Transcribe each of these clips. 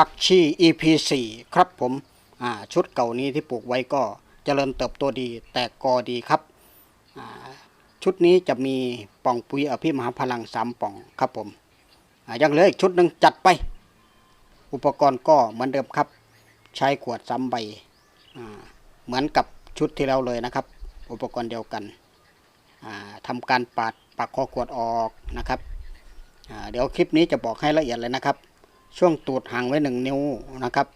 ผักชี EP 4ครับผมชุดเก่านี้ที่ปลูกไว้ก็เจริญเติบโตดีแตกกอดีครับ ชุดนี้จะมีป่องปุ๋ยอภิมหาพลังสามป่องครับผมยังเหลืออีกชุดหนึ่งจัดไป อุปกรณ์ก็เหมือนเดิมครับ ใช้ขวดซ้ำใบเหมือนกับชุดที่แล้วเลยนะครับ อุปกรณ์เดียวกันอ่าทำการปาดปากคอขวดออกนะครับเดี๋ยวคลิปนี้จะบอกให้ละเอียดเลยนะครับ ช่วงตูดห่างไว้หนึ่งนิ้วนะครับ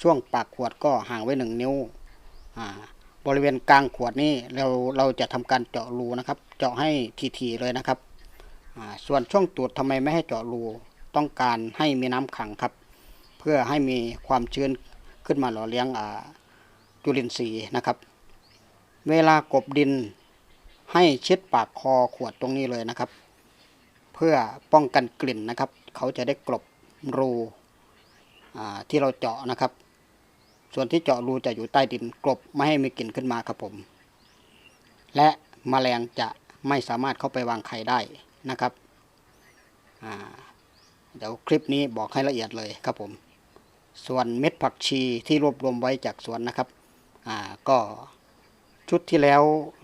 ช่วงปากขวดก็ห่างไว้หนึ่งนิ้วบริเวณกลางขวดนี้เราเราจะทำการเจาะรูนะครับ เจาะให้ทีๆเลยนะครับส่วนช่วงตูดทำไมไม่ให้เจาะรูต้องการให้มีน้ำขังครับ เพื่อให้มีความชื้นขึ้นมาหล่อเลี้ยงจุลินทรีย์นะครับ เวลากบดินให้เช็ดปากคอขวดตรงนี้เลยนะครับ เพื่อป้องกันกลิ่นนะครับ เขาจะได้กลบ รูที่เราเจาะนะครับ ส่วนที่เจาะรูจะอยู่ใต้ดินกลบไม่ให้มีกลิ่นขึ้นมาครับผม และแมลงจะไม่สามารถเข้าไปวางไข่ได้นะครับเดี๋ยวคลิปนี้บอกให้ละเอียดเลยครับผม ส่วนเม็ดผักชีที่รวบรวมไว้จากสวนนะครับก็ชุดที่แล้ว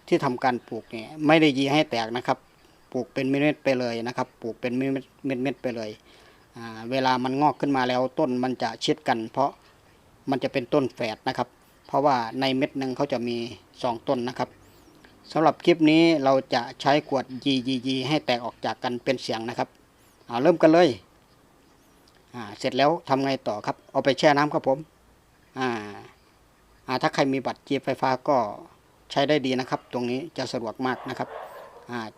ที่ทำการปลูกเนี่ยไม่ได้ยีให้แตกนะครับ ปลูกเป็นเม็ดๆไปเลยนะครับ ปลูกเป็นเม็ดๆไปเลย เวลามันงอกขึ้นมาแล้วต้นมันจะชิดกัน เพราะมันจะเป็นต้นแฝดนะครับ เพราะว่าในเม็ดหนึ่งเขาจะมีสองต้นนะครับสำหรับคลิปนี้เราจะใช้ขวดยียีให้แตกออกจากกันเป็นเสียงนะครับเอาเริ่มกันเลยเสร็จแล้วทำไงต่อครับ เอาไปแช่น้ำครับผมถ้าใครมีบัตรจีบไฟฟ้าก็ใช้ได้ดีนะครับ ตรงนี้จะสะดวกมากนะครับ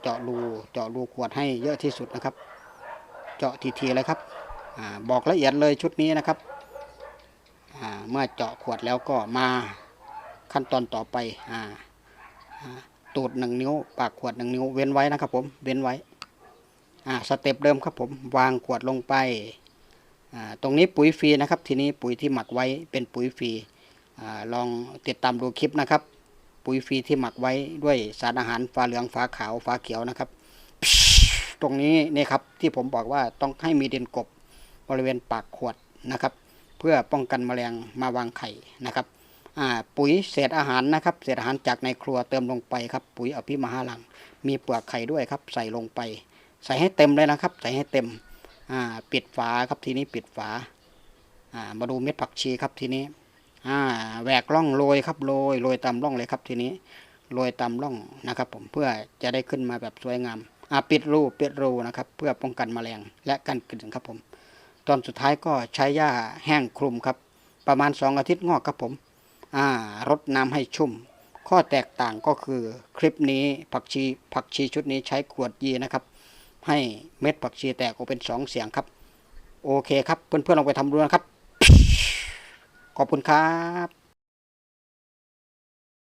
เจาะรูเจาะรูขวดให้เยอะที่สุดนะครับ เจาะทีๆเลยครับอบอกละเอียดเลยชุดนี้นะครับเมื่อเจาะขวดแล้วก็มาขั้นตอนต่อไปอตูดหนึ่งนิ้ว ปากขวดหนึ่งนิ้ว เว้นไว้นะครับผมเว้นไว้สเต็ปเดิมครับผมวางขวดลงไปตรงนี้ปุ๋ยฟรีนะครับ ทีนี้ปุ๋ยที่หมักไว้เป็นปุ๋ยฟรีอลองติดตามดูคลิปนะครับ ปุ๋ยฟรีที่หมักไว้ด้วยสารอาหารฟ้าเหลืองฟ้าขาวฟ้าเขียวนะครับ ตรงนี้นี่ครับที่ผมบอกว่าต้องให้มีดินกบบริเวณปากขวดนะครับ เพื่อป้องกันแมลงมาวางไข่นะครับปุ๋ยเศษอาหารนะครับ เศษอาหารจากในครัวเติมลงไปครับ ปุ๋ยอภิมหาลัง มีเปลือกไข่ด้วยครับ ใส่ลงไป ใส่ให้เต็มเลยนะครับ ใส่ให้เต็มปิดฝาครับทีนี้ปิดฝามาดูเม็ดผักชีครับทีนี้แหวกร่องโรยครับโรยโรยตามร่องเลยครับทีนี้โรยตามร่องนะครับ ผมเพื่อจะได้ขึ้นมาแบบสวยงาม ปิดรูปิดรูนะครับ เพื่อป้องกันแมลงและกันกลิ่นครับผม ตอนสุดท้ายก็ใช้หญ้าแห้งคลุมครับ ประมาณสองอาทิตย์งอกครับผมรดน้ำให้ชุ่ม ข้อแตกต่างก็คือคลิปนี้ผักชีผักชีชุดนี้ใช้ขวดยีนะครับ ให้เม็ดผักชีแตกออกเป็นสองเสียงครับ โอเคครับ เพื่อนๆลองไปทำดูนะครับ ขอบคุณครับ